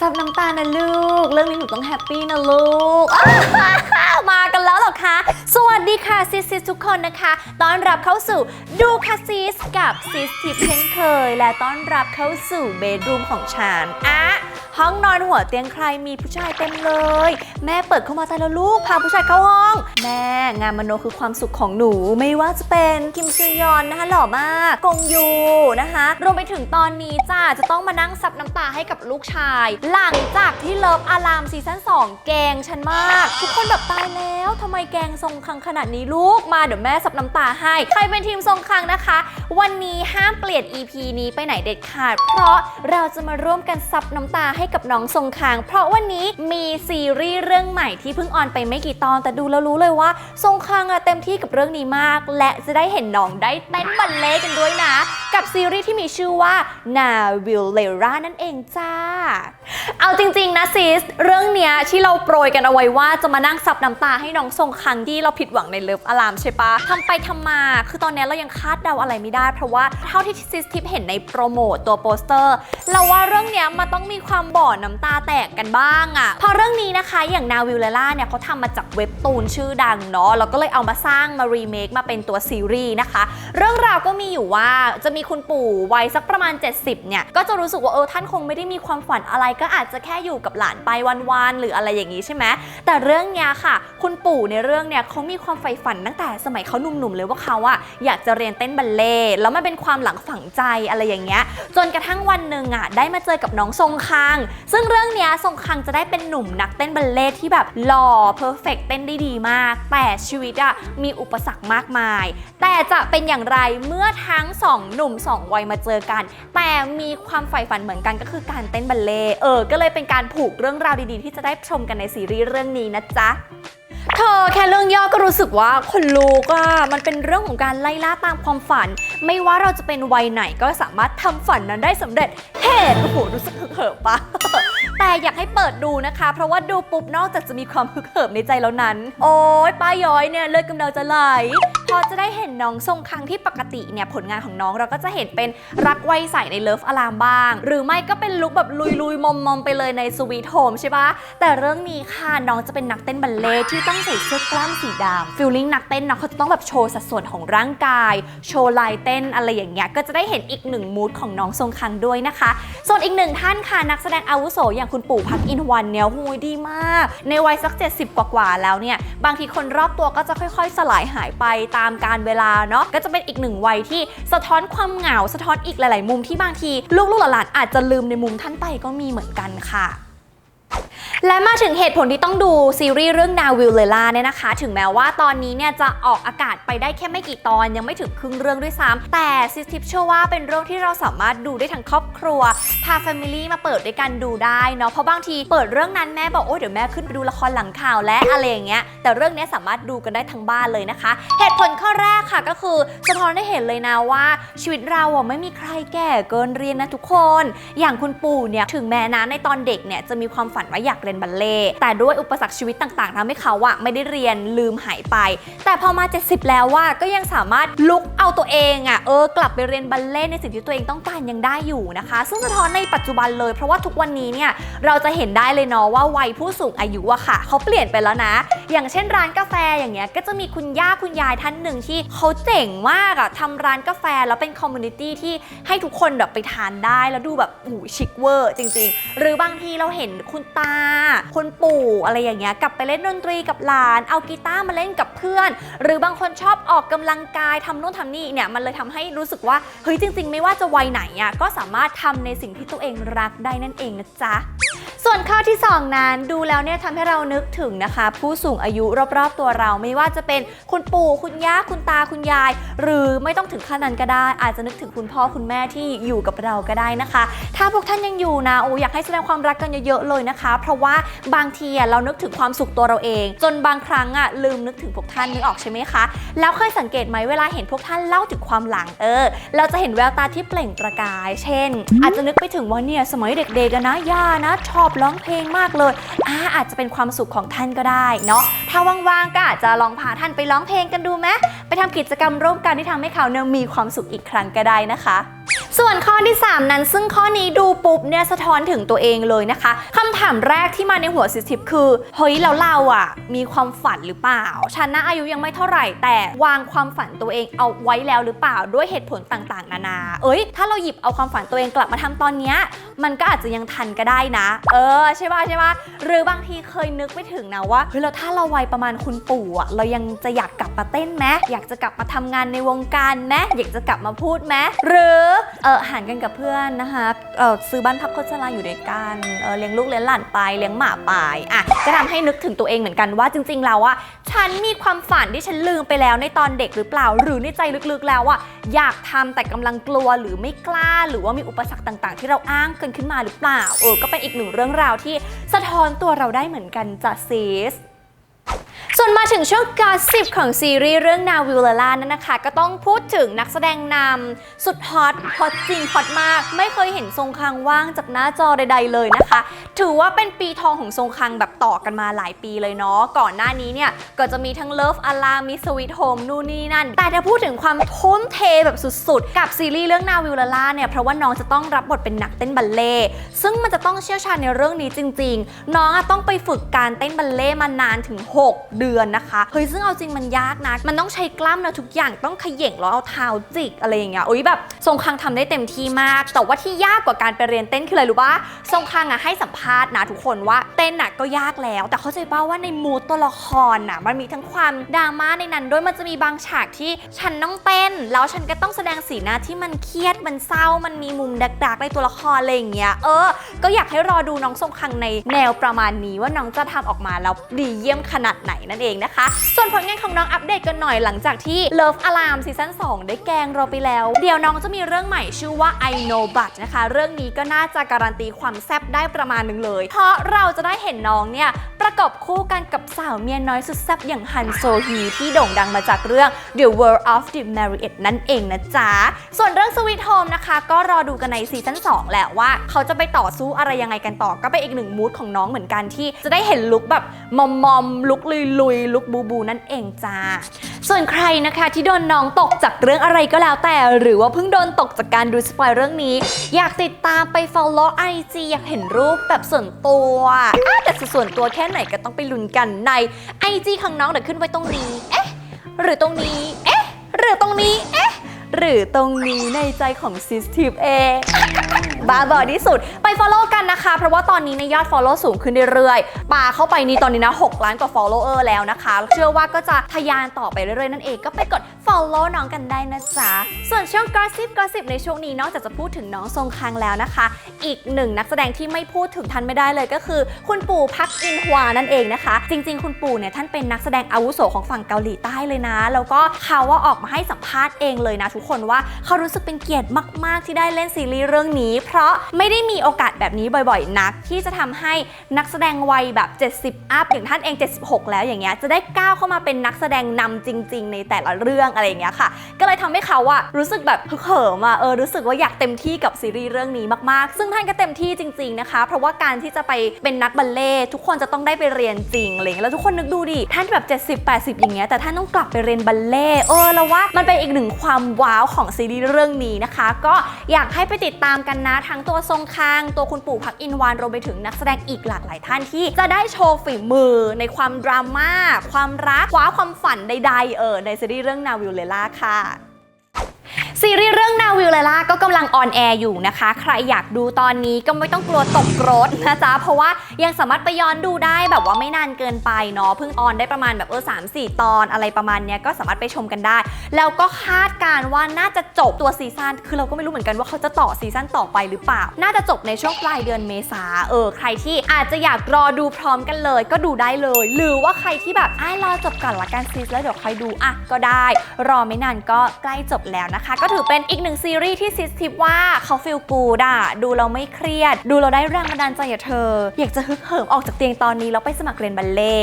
ซับน้ำตานะลูก เรื่องนี้หนูต้องแฮปปี้นะลูก มากันแล้วเหรอคะ สวัสดีค่ะซิสซิสทุกคนนะคะต้อนรับเข้าสู่ดูคาซิสกับซิสทิพเช่นเคย และต้อนรับเข้าสู่เบดรูมของฉันอะ ห้องนอนหัวเตียงใครมีผู้ชายเต็มเลย แม่เปิดเข้ามาแต่ละลูกพาผู้ชายเข้าห้อง แม่งานมโนคือความสุขของหนูไม่ว่าจะเป็นคิมซูยอนนะคะหล่อมากกงยูนะคะ รวมไปถึงตอนนี้จ้าจะต้องมานั่งซับน้ำตาให้กับลูกชาย หลังจากที่เลิฟอารามซีซั่น2 แกงฉันมาก ทุกคนแบบตายแล้วทำไมแกงทรงคังขนาดนี้ลูกมาเดี๋ยวแม่ซับน้ำตาให้ ใครเป็นทีมทรงคังนะคะ วันนี้ห้ามเปลี่ยน EP นี้ไปไหนเด็ดขาด เพราะเราจะมาร่วมกันซับน้ำตาให้กับน้องทรงคังเพราะวันนี้มีซีรีส์เรื่องใหม่ที่เพิ่งออนไปไม่กี่ตอน แต่ดูแล้วรู้เลยว่าทรงคังอะเต็มที่กับเรื่องนี้มาก และจะได้เห็นน้องได้เต้นบัลเล่กันด้วยนะ กับซีรีส์ที่มีชื่อว่านาวิลเลรานั่นเองจ้า เอาจริงๆนะซิสเรื่องเนี้ยที่เราโปรยกันเอาไว้ว่าจะมานั่งซับน้ำตาให้น้องทรงคังที่เราผิดหวังในเลิฟอารามใช่ปะทำไปทำมา คือตอนนี้เรายังคาดเดาอะไรไม่ได้ เพราะว่าเท่าที่ซิสทิปเห็นในโปรโมตตัวโปสเตอร์ เราว่าเรื่องเนี้ยมันต้องมีความบ่อน้ำตาแตกกันบ้างอะเพราะเรื่องนี้นะคะอย่างนาวิลเลล่าเนี่ยเขาทำมาจากเว็บตูนชื่อดังเนาะแล้วก็เลยเอามาสร้างมารีเมคมาเป็นตัวซีรีส์นะคะ เรื่องราวก็มีอยู่ว่าจะมีคุณปู่วัยสักประมาณ 70 เนี่ย ก็จะรู้สึกว่าเออท่านคงไม่ได้มีความฝันอะไรก็อาจจะแค่อยู่กับหลานไปวันๆหรืออะไรอย่างนี้ใช่ไหมแต่เรื่องเนี้ยค่ะ คุณปู่ในเรื่องเนี่ยเขามีความใฝ่ฝันตั้งแต่สมัยเขาหนุ่มๆเลยว่าเขาอะอยากจะเรียนเต้นบัลเล่ต์แล้วมันเป็นความหลังฝังใจอะไรอย่างเงี้ยจนกระทั่งวันหนึ่งอะได้มาเจอกับน้องทรงคังซึ่งเรื่องนี้ทรงคังจะได้เป็นหนุ่มนักเต้นบัลเล่ที่แบบหล่อเพอร์เฟกเต้นได้ดีมาก แต่ชีวิตอะมีอุปสรรคมากมาย แต่จะเป็นอย่างไรเมื่อทั้งสองหนุ่มสองวัยมาเจอกัน แต่มีความใฝ่ฝันเหมือนกันก็คือการเต้นบัลเล่เออ ก็เลยเป็นการผูกเรื่องราวดีๆ ที่จะได้ชมกันในซีรีส์เรื่องนี้นะจ๊ะ เธอแค่เรื่องย่อก็รู้สึกว่าคนลูกอะมันเป็นเรื่องของการไล่ล่าตามความฝัน ไม่ว่าเราจะเป็นวัยไหนก็สามารถทำฝันนั้นได้สำเร็จเฮ้โอ้โหรู้สึกฮึกเหิมปะ แต่อยากให้เปิดดูนะคะ เพราะว่าดูปุ๊บนอกจากจะมีความฮึกเหิมในใจแล้วนั้น โอ๊ยป้าย้อยเนี่ยเลือดกำเดาจะไหลพอจะได้เห็นน้องทรงคังที่ปกติเนี่ยผลงานของน้องเราก็จะเห็นเป็นรักไวใสในเลิฟอารามบ้าง หรือไม่ก็เป็นลุคแบบลุยๆมอมๆไปเลยในสวีทโฮมใช่ปะแต่เรื่องนี้ค่ะน้องจะเป็นนักเต้นบัลเล่ต์ที่ต้องใส่เสื้อกล้ามสีดำฟิลลิ่งนักเต้นนะเขาจะต้องแบบโชว์สัดส่วนของร่างกาย โชว์ลายเต้นอะไรอย่างเงี้ยก็จะได้เห็นอีกหนึ่งมูดของน้องทรงคังด้วยนะคะ ส่วนอีกหนึ่งท่านค่ะนักแสดงอาวุโสอย่างคุณปู่พักอินวันเนี่ยหูยดีมาก ในวัยสัก 70 กว่าๆแล้วเนี่ย บางทีคนรอบตัวก็จะค่อย ๆ สลายหายไปตามการเวลาเนาะก็จะเป็นอีกหนึ่งวัยที่สะท้อนความเหงาสะท้อนอีกหลาย ๆ มุมที่บางที ลูกๆหลานๆอาจจะลืมในมุมท่านไปก็มีเหมือนกันค่ะ และมาถึงเหตุผลที่ต้องดูซีรีส์เรื่องนาวิลเลล่าเนี่ยนะคะ ถึงแม้ว่าตอนนี้เนี่ยจะออกอากาศไปได้แค่ไม่กี่ตอนยังไม่ถึงครึ่งเรื่องด้วยซ้ำแต่ซิสทิปเชื่อว่าเป็นเรื่องที่เราสามารถดูได้ทั้งครอบครัว พาแฟมิลี่มาเปิดด้วยกันดูได้เนาะเพราะบางทีเปิดเรื่องนั้นแม่บอกโอ้ยเดี๋ยวแม่ขึ้นไปดูละครหลังข่าวและอะไรอย่างเงี้ยแต่เรื่องนี้สามารถดูกันได้ทั้งบ้านเลยนะคะ เหตุผลข้อแรกค่ะก็คือสะท้อนได้เห็นเลยนะว่า ชีวิตเราอะไม่มีใครแก่เกินเรียนนะทุกคน อย่างคุณปู่เนี่ยถึงแม้นะในตอนเด็กเนี่ยจะมีความฝันว่าอยากเรียนบัลเล่แต่ด้วยอุปสรรคชีวิตต่างๆทำให้เขาอะไม่ได้เรียนลืมหายไป แต่พอมา 70 แล้วว่าก็ยังสามารถลุกเอาตัวเองอะเออกลับไปเรียนบัลเล่ในสิ่งที่ตัวเองต้องการยังได้อยู่นะคะ ซึ่งสะท้อนในปัจจุบันเลย เพราะว่าทุกวันนี้เนี่ยเราจะเห็นได้เลยเนาะว่าวัยผู้สูงอายุอะค่ะเขาเปลี่ยนไปแล้วนะ อย่างเช่นร้านกาแฟอย่างเงี้ยก็จะมีคุณย่าคุณยายท่านหนึ่งที่เขาเจ๋งมากอะทำร้านกาแฟแล้วเป็นคอมมูนิตี้ที่ให้ทุกคนแบบไปทานได้แล้วดูแบบอู้ชิคเวอร์จริง ๆ หรือบางทีเราเห็นคุณตาคุณปู่อะไรอย่างเงี้ยกลับไปเล่นดนตรีกับหลาน เอากีตาร์มาเล่นกับเพื่อน หรือบางคนชอบออกกำลังกายทำนู่นทำนี่เนี่ยมันเลยทำให้รู้สึกว่าเฮ้ยจริง ๆ ไม่ว่าจะวัยไหนอะก็สามารถทำในสิ่งที่ตัวเองรักได้นั่นเองนะจ๊ะ ส่วนข้อที่ 2 นั้นดูแล้วเนี่ยทำให้เรานึกถึงนะคะ ผู้สูงอายุรอบๆตัวเราไม่ว่าจะเป็นคุณปู่คุณย่าคุณตาคุณยาย หรือไม่ต้องถึงขั้นนั้นก็ได้ อาจจะนึกถึงคุณพ่อคุณแม่ที่อยู่กับเราก็ได้นะคะ ถ้าพวกท่านยังอยู่นะโอ้อยากให้แสดงความรักกันเยอะๆเลยนะคะ เพราะว่าบางทีเรานึกถึงความสุขตัวเราเอง จนบางครั้งอะลืมนึกถึงพวกท่านนึกออกใช่ไหมคะแล้วเคยสังเกตไหมเวลาเห็นพวกท่านเล่าถึงความหลังเออ เราจะเห็นแววตาที่เปล่งประกาย เช่น อาจจะนึกไปถึงว่าเนี่ยสมัยเด็กๆกันนะย่านะชอบร้องเพลงมากเลยอ่าอาจจะเป็นความสุขของท่านก็ได้เนาะถ้าว่างๆก็อาจจะลองพาท่านไปร้องเพลงกันดูไหมไปทำกิจกรรมร่วมกันที่ทำให้เขาเนี่ยมีความสุขอีกครั้งก็ได้นะคะ ส่วนข้อที่ 3 นั้น ซึ่งข้อนี้ดูปุ๊บเนี่ยสะท้อนถึงตัวเองเลยนะคะคำถามแรกที่มาในหัวซิทิปคือเฮ้ยแล้วเราอะมีความฝันหรือเปล่าฉันนะอายุยังไม่เท่าไหร่ แต่วางความฝันตัวเองเอาไว้แล้วหรือเปล่าด้วยเหตุผลต่างๆ นานา เอ้ย ถ้าเราหยิบเอาความฝันตัวเองกลับมาทำตอนเนี้ยมันก็อาจจะยังทันก็ได้นะ เออใช่ป่ะใช่ป่ะหรือบางทีเคยนึกไปถึงนะว่าเฮ้ยแล้วถ้าเราวัยประมาณคุณปู่อะเรายังจะอยากกลับมาเต้นไหมอยากจะกลับมาทำงานในวงการไหมอยากจะกลับมาพูดไหมหรือออหารกันกับเพื่อนนะคะเออซื้อบ้านพักโฆษณาอยู่ด้วยกันเออเลี้ยงลูกเลี้ยงหลานไปเลี้ยงหมาไปอะก็ทำให้นึกถึงตัวเองเหมือนกันว่าจริง ๆ แล้วว่าฉันมีความฝันที่ฉันลืมไปแล้วในตอนเด็กหรือเปล่า หรือในใจลึกๆแล้วอะอยากทำแต่กำลังกลัวหรือไม่กล้า หรือว่ามีอุปสรรคต่าง ๆ ที่เราอ้างเกินขึ้นมาหรือเปล่าเออก็เป็นอีกหนึ่งเรื่องราวที่สะท้อนตัวเราได้เหมือนกันจ้ะซีส ส่วนมาถึงช่วงกาสิบของซีรีส์เรื่องนาวิลลาล่านั่นนะคะ ก็ต้องพูดถึงนักแสดงนำสุดฮอตฮอตจริงฮอตมาก ไม่เคยเห็นทรงคังว่างจากหน้าจอใด ๆ เลยนะคะ ถือว่าเป็นปีทองของทรงคังแบบต่อกันมาหลายปีเลยเนาะก่อนหน้านี้เนี่ย ก็จะมีทั้ง Love a l a มี Sweet Home นู่นนี่นั่น แต่ถ้าพูดถึงความทุ่มเทแบบสุดๆ กับซีรีส์เรื่องนาวิลลาล่าเนี่ยเพราะว่าน้องจะต้องรับบทเป็นนักเต้นบัลเล่ต์ซึ่งมันจะต้องเชี่ยวชาญในเรื่องนี้จริง ๆ น้องอะต้องไปฝึกการเต้นบัลเล่ต์มานานถึง 6 เดือนนะคะเฮ้ยซึ่งเอาจริงมันยากนะ มันต้องใช้กล้ามเนื้อทุกอย่างต้องเขย่งแล้วเอาเท้าจิกอะไรอย่างเงี้ยโอ้ยแบบทรงคังทำได้เต็มที่มาก แต่ว่าที่ยากกว่าการไปเรียนเต้นคืออะไรรู้ปะทรงคังอะให้สัมภาษณ์นะทุกคนว่าเต้นอะก็ยากแล้ว แต่เข้าใจป่าว่าในมูตัวละครน่ะมันมีทั้งความดราม่าในนั้นด้วยมันจะมีบางฉากที่ฉันต้องเต้น แล้วฉันก็ต้องแสดงสีหน้าที่มันเครียดมันเศร้ามันมีมุมดักๆในตัวละครอะไรอย่างเงี้ยเออ ก็อยากให้รอดูน้องทรงคังในแนวประมาณนี้ว่าน้องจะทำออกมาแล้วดีเยี่ยมขนาดไหนนั่นเองนะคะ ส่วนผลงานของน้องอัปเดตกันหน่อยหลังจากที่ Love Alarm ซีซั่น2ได้แกงเราไปแล้ว เดี๋ยวน้องจะมีเรื่องใหม่ชื่อว่า I Know But นะคะ เรื่องนี้ก็น่าจะการันตีความแซ่บได้ประมาณหนึ่งเลย เพราะเราจะได้เห็นน้องเนี่ยประกอบคู่กันกับสาวเมียน้อยสุดแซ่บอย่างฮันโซฮีที่โด่งดังมาจากเรื่อง The World of the Married นั่นเองนะจ๊ะ ส่วนเรื่อง Sweet Home นะคะ ก็รอดูกันในซีซั่น2แหละว่า เขาจะไปต่อสู้อะไรยังไงกันต่อก็เป็นอีกหนึ่งมูดของน้องเหมือนกันที่จะได้เห็นลุคแบบมอมมอมลุคลุยลุยลุคบูบูนั่นเองจ้า ส่วนใครนะคะที่โดนน้องตกจากเรื่องอะไรก็แล้วแต่ หรือว่าเพิ่งโดนตกจากการดูสปอยเรื่องนี้ อยากติดตามไป follow IG อยากเห็นรูปแบบส่วนตัวแต่ส่วนตัวแค่ไหนก็ต้องไปลุ้นกันใน IG ของน้องเดี๋ยวขึ้นไว้ตรงนี้ เอ๊ะ หรือตรงนี้ เอ๊ะ หรือตรงนี้ เอ๊ะ หรือตรงนี้ในใจของซิสทิฟเอง บ้าบอที่สุด ไป follow กันนะคะ เพราะว่าตอนนี้ในยอด follow สูงขึ้นเรื่อยๆปาเข้าไปนี่ตอนนี้นะ 6 ล้านกว่า follower แล้วนะคะ เชื่อว่าก็จะทะยานต่อไปเรื่อยๆ นั่นเองก็ไปกด follow น้องกันได้นะจ๊ะ ส่วนช่วง gossip gossip ในช่วงนี้นอกจากจะพูดถึงน้องทรงคังแล้วนะคะ อีกหนึ่งนักแสดงที่ไม่พูดถึงทันไม่ได้เลยก็คือ คุณปู่พักอินฮวานั่นเองนะคะ จริง ๆ คุณปู่เนี่ยท่านเป็นนักแสดงอาวุโสของฝั่งเกาหลีใต้เลยนะ แล้วก็เขาว่าออกมาให้สัมภาษณ์เองเลยนะทุกคนว่าเขารู้สึกเป็นเกียรติมาก ๆ ที่ได้เล่นซีรีส์เรื่องนี้เพราะไม่ได้มีโอกาสแบบนี้บ่อยๆ นัก ที่จะทำให้นักแสดงวัยแบบ 70 อัพอย่างท่านเอง 76 แล้วอย่างเงี้ยจะได้ก้าวเข้ามาเป็นนักแสดงนำจริง ๆ ในแต่ละเรื่องอะไรอย่างเงี้ยค่ะ ก็เลยทำให้เขาอะรู้สึกแบบเหิมอะเออรู้สึกว่าอยากเต็มที่กับซีรีส์เรื่องนี้มากๆ ซึ่งท่านก็เต็มที่จริง ๆนะคะ เพราะว่าการที่จะไปเป็นนักบัลเล่ทุกคนจะต้องได้ไปเรียนจริงอะไรเงี้ยแล้วทุกคนนึกดูดิท่านแบบ 70 80 อย่างเงี้ยแต่ท่านต้องกลับไปเรียนบัลเล่เออแล้วว่ามันเป็นอีกหนึ่งความว้าวของซีรีส์เรื่องนี้นะคะ ก็อยากให้ไปติดตามกันนะทั้งตัวทรงคาง ตัวคุณปู่พักอินวานรวมไปถึงนักแสดงอีกหลากหลายท่านที่จะได้โชว์ฝีมือในความดราม่าความรักคว้าความฝันใดๆเออในซีรีส์เรื่องนาวิลเลล่าค่ะ ซีรีส์เรื่องนาวิลเลล่าก็กำลังออนแอร์อยู่นะคะ ใครอยากดูตอนนี้ก็ไม่ต้องกลัวตกรถนะจ๊ะ เพราะว่ายังสามารถไปย้อนดูได้แบบว่าไม่นานเกินไปเนาะเพิ่งออนได้ประมาณแบบเออสามสี่ตอนอะไรประมาณเนี้ยก็สามารถไปชมกันได้ แล้วก็คาดการณ์ว่าน่าจะจบตัวซีซั่นคือเราก็ไม่รู้เหมือนกันว่าเขาจะต่อซีซั่นต่อไปหรือเปล่า น่าจะจบในช่วงปลายเดือนเมษาเออใครที่อาจจะอยากรอดูพร้อมกันเลย ก็ดูได้เลย หรือว่าใครที่แบบอ้ายรอจบก่อนละกันซีซั่นแล้วเดี๋ยวค่อยดูอะก็ได้ รอไม่นานก็ใกล้จบแล้วนะคะก็็ถือเป็นอีกหนึ่งซีรีส์ที่ซิสทิปว่าเขาฟิลกูดอะดูเราไม่เครียด ดูเราได้แรงบันดาลใจจากเธอ อยากจะฮึกเหิมออกจากเตียงตอนนี้แล้วไปสมัครเรียนบัลเล่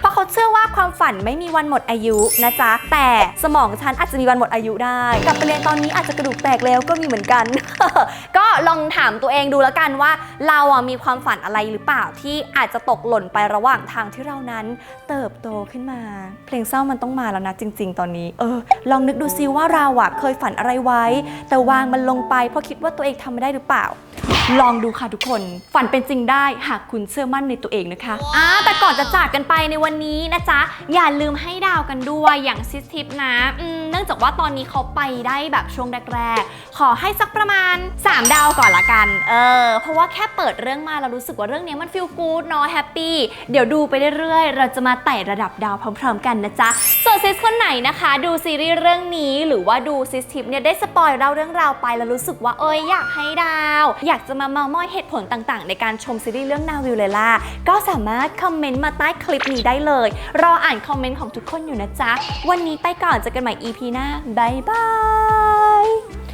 เพราะเขาเชื่อว่าความฝันไม่มีวันหมดอายุนะจ๊ะ แต่สมองฉันอาจจะมีวันหมดอายุได้ กลับไปเรียนตอนนี้อาจจะกระดูกแตกแล้วก็มีเหมือนกัน ก็ลองถามตัวเองดูแล้วกันว่า เราอะมีความฝันอะไรหรือเปล่าที่อาจจะตกหล่นไประหว่างทางที่เรานั้นเติบโตขึ้นมา เพลงเศร้ามันต้องมาแล้วนะจริง ๆ ตอนนี้ เออ ลองนึกดูซิว่าเราอะเคยฝันอะไรไว้ แต่วางมันลงไปเพราะคิดว่าตัวเองทำไม่ได้หรือเปล่า ลองดูค่ะทุกคน ฝันเป็นจริงได้หากคุณเชื่อมั่นในตัวเองนะคะอ่าแต่ก่อนจะจากกันไปในวันนี้นะจ๊ะ อย่าลืมให้ดาวกันด้วยอย่างซิสทิปนะอืมเนื่องจากว่าตอนนี้เขาไปได้แบบช่วงแรกๆ ขอให้สักประมาณ 3 ดาวก่อนละกัน เออ เพราะว่าแค่เปิดเรื่องมาเรารู้สึกว่าเรื่องนี้มันฟีลกู๊ดเนาะแฮปปี้เดี๋ยวดูไปเรื่อยๆ เราจะมาไต่ระดับดาวพร้อม ๆ กันนะจ๊ะส่วนซิสคนไหนนะคะ ดูซีรีส์เรื่องนี้หรือว่าดูซิสทิปเนี่ยได้สปอยเล่าเรื่องราวไปแล้วรู้สึกว่าเอ้ยอยากให้ดาว อยากจะมาเมามอยเหตุผลต่างๆ ในการชมซีรีส์เรื่องนาวิวเลล่าก็สามารถคอมเมนต์มาใต้คลิปนี้ได้เลย รออ่านคอมเมนต์ของทุกคนอยู่นะจ๊ะ วันนี้ไปก่อนเจอกันใหม่ EP หน้าบายบาย